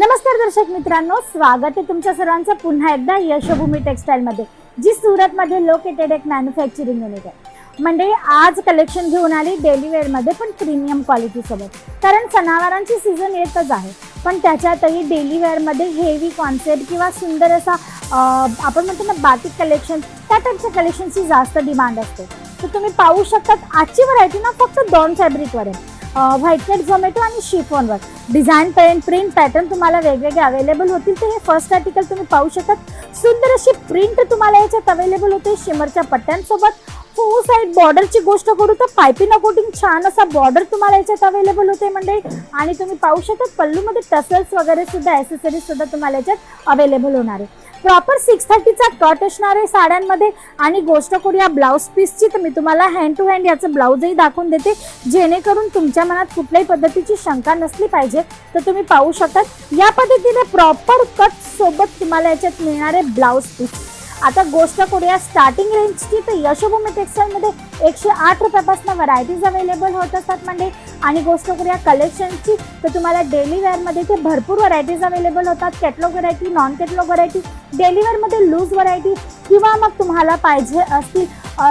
नमस्कार दर्शक मित्रांनो स्वागत आहे तुमच्या सर्वांचं पुन्हा एकदा यशोभूमी टेक्सटाईल मध्ये जी सुरत मध्ये लोकेटेड एक मॅन्युफॅक्चरिंग युनिट आहे. म्हणजे आज कलेक्शन घेऊन आली डेली वेअरमध्ये पण प्रीमियम क्वालिटी सोबत. कारण सणावारांची सीझन येतच आहे. पण त्याच्यातही डेली वेअरमध्ये हेवी कॉन्सेप्ट किंवा सुंदर असा आपण म्हणतो ना बाटिक कलेक्शन त्या टाईपच्या कलेक्शनची जास्त डिमांड असते. तर तुम्ही पाहू शकतात आजची व्हरायटी ना फक्त दोन फॅब्रिकवर आहे व्हाईट नेट झोमॅटो आणि शिफॉनवर डिझाईन पेंट प्रिंट पॅटर्न तुम्हाला वेगवेगळे अवेलेबल होतील. तर हे फर्स्ट आर्टिकल तुम्ही पाहू शकतात सुंदर अशी प्रिंट तुम्हाला याच्यात अवेलेबल होते. शिमरच्या पट्ट्यांसोबत. फुल साईड बॉर्डरची गोष्ट करू तर पायपिंग कोटिंग छान असा बॉर्डर तुम्हाला याच्यात अवेलेबल होते म्हणजे. आणि तुम्ही पाहू शकता पल्लूमध्ये टसल्स वगैरे सुद्धा ॲसेसरीज सुद्धा तुम्हाला याच्यात अवेलेबल होणार आहे. प्रॉपर सिक्स थर्टीचा कट असणार आहे साड्यांमध्ये आणि गोष्ट करूया ब्लाऊज पीसची तर मी तुम्हाला हँड टू हँड याचं ब्लाऊजही दाखवून देते. जेणेकरून तुमच्या मनात कुठल्याही पद्धतीची शंका नसली पाहिजे तर तुम्ही पाहू शकतात या पद्धतीने प्रॉपर कट सोबत तुम्हाला याच्यात मिळणारे ब्लाऊज पीस आता गोष्ट करूया. स्टार्टिंग रेंजची तर यशोभूमी टेक्सटाईलमध्ये एकशे आठ रुपयापासून व्हरायटीज अवेलेबल होत असतात म्हणजे आणि गोष्ट करूया कलेक्शनची तर तुम्हाला डेली वेअरमध्ये ते भरपूर व्हरायटीज अवेलेबल होतात. Catalogue variety non catalogue variety daily वेअरमध्ये loose variety किंवा मग तुम्हाला पाहिजे असतील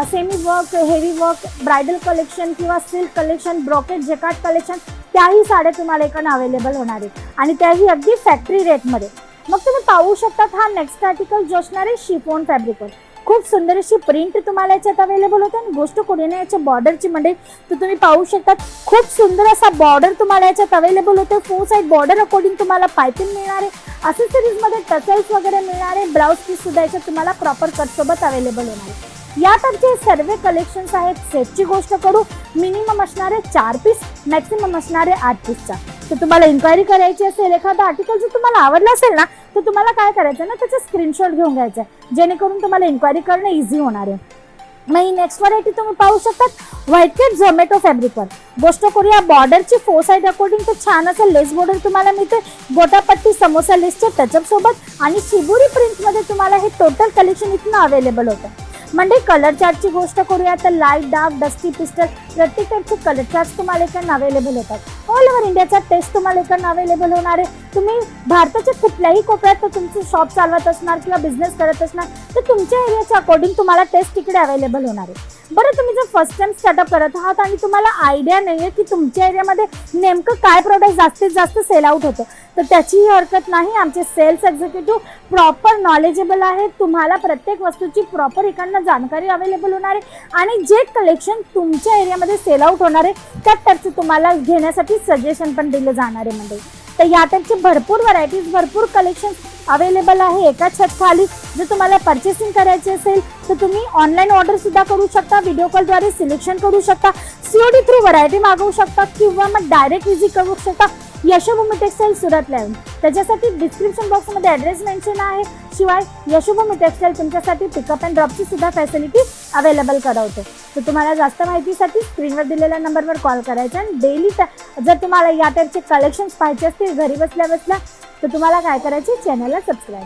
semi work heavy work bridal collection किंवा silk collection brocade jacquard collection त्याही साड्या तुम्हाला इकडनं अवेलेबल होणार आहे आणि त्याही अगदी फॅक्टरी रेटमध्ये मग तुम्ही पाहू शकतात हा नेक्स्ट आर्टिकल जो असणार आहे शिफोन फॅब्रिकवर खूप सुंदर अशी प्रिंट तुम्हाला याच्यात अवेलेबल होते आणि गोष्ट कोणी याच्या बॉर्डरची म्हणजे तर तुम्ही पाहू शकतात. खूप सुंदर असा बॉर्डर तुम्हाला याच्यात अवेलेबल होते. फोर साईड बॉर्डर अकॉर्डिंग तुम्हाला पायपिंग मिळणार आहे. असेसरीजमध्ये टसल्स वगैरे मिळणार आहे. ब्लाऊज पीस सुद्धा याच्यात तुम्हाला प्रॉपर कटसोबत अवेलेबल होणार आहे. या जे सर्व कलेक्शन्स आहेत. सेटची गोष्ट करू. मिनिमम असणारे चार पीस मॅक्सिमम असणारे आठ पीसचा तर तुम्हाला इन्क्वायरी करायची असेल एखादा आर्टिकल जर तुम्हाला आवडला असेल ना तर तुम्हाला काय करायचं ना त्याचा स्क्रीनशॉट घेऊन घ्यायचा आहे. जेणेकरून तुम्हाला इन्क्वायरी करणं इझी होणार आहे. मग ही नेक्स्ट व्हरायटी तुम्ही पाहू शकतात व्हाईट केट झोमॅटो फॅब्रिकवर गोष्ट करूया बॉर्डरची फोर साईड अकॉर्डिंग तर छान असं लेस बॉर्डर तुम्हाला मिळते. गोटापट्टी समोसा लेसच्या टचअप सोबत आणि शिबुरी प्रिंटमध्ये तुम्हाला हे टोटल कलेक्शन इथनं अवेलेबल होतं. म्हणजे कलर चार्टची गोष्ट करूया तर लाइट डार्क डस्टी पिस्टल प्रत्येक टाईपचे कलर तुम्हाला इकडनं अवेलेबल होतात. ऑल ओव्हर इंडियाचा टेस्ट तुम्हाला इकडनं अवेलेबल होणार आहे. तुम्ही भारताच्या कुठल्याही कोपऱ्यात तर तुमचं शॉप चालवत असणार किंवा बिझनेस करत असणार तर तुमच्या एरियाच्या अकॉर्डिंग तुम्हाला टेस्ट इकडे अवेलेबल होणार आहे. बरं तुम्ही जर फर्स्ट टाइम स्टार्टअप करत आहात आणि तुम्हाला आयडिया नाही आहे की तुमच्या एरियामध्ये नेमकं काय प्रोडक्ट जास्तीत जास्त सेल आउट होतं तर त्याचीही हरकत नाही. आमचे सेल्स एक्झिक्युटिव्ह प्रॉपर नॉलेजेबल आहेत. तुम्हाला प्रत्येक वस्तूची प्रॉपर इकडनं जाणकारी अवेलेबल होणार आहे. आणि जे कलेक्शन तुमच्या एरियामध्ये सेल आउट होणार आहे. त्या टाईपचं तुम्हाला घेण्यासाठी सजेशन पण दिलं जाणार आहे म्हणजे तर या टाईपचे भरपूर व्हरायटीज भरपूर कलेक्शन अवेलेबल आहे एका छत खाली. जर तुम्हाला परचेसिंग करायची असेल तर तुम्ही ऑनलाईन ऑर्डर सुद्धा करू शकता व्हिडिओ कॉलद्वारे सिलेक्शन करू शकता सीओडी थ्रू व्हरायटी मागवू शकता किंवा मग डायरेक्ट इझी करू शकता. यशोभूमी टेक्सटाईल सुरतला येऊन. त्याच्यासाठी डिस्क्रिप्शन बॉक्समध्ये ॲड्रेस मेन्शन आहे. शिवाय यशोभूमी टेक्सटाईल तुमच्यासाठी पिकअप अँड ड्रॉपची सुद्धा फॅसिलिटी अवेलेबल करवते. तर तुम्हाला जास्त माहितीसाठी स्क्रीनवर दिलेल्या नंबरवर कॉल करायचा आणि डेली जर तुम्हाला या टाईपचे कलेक्शन्स पाहिजे असतील घरी बसल्या बसल्या तर तुम्हाला काय करायचे? चॅनलला सबस्क्राईब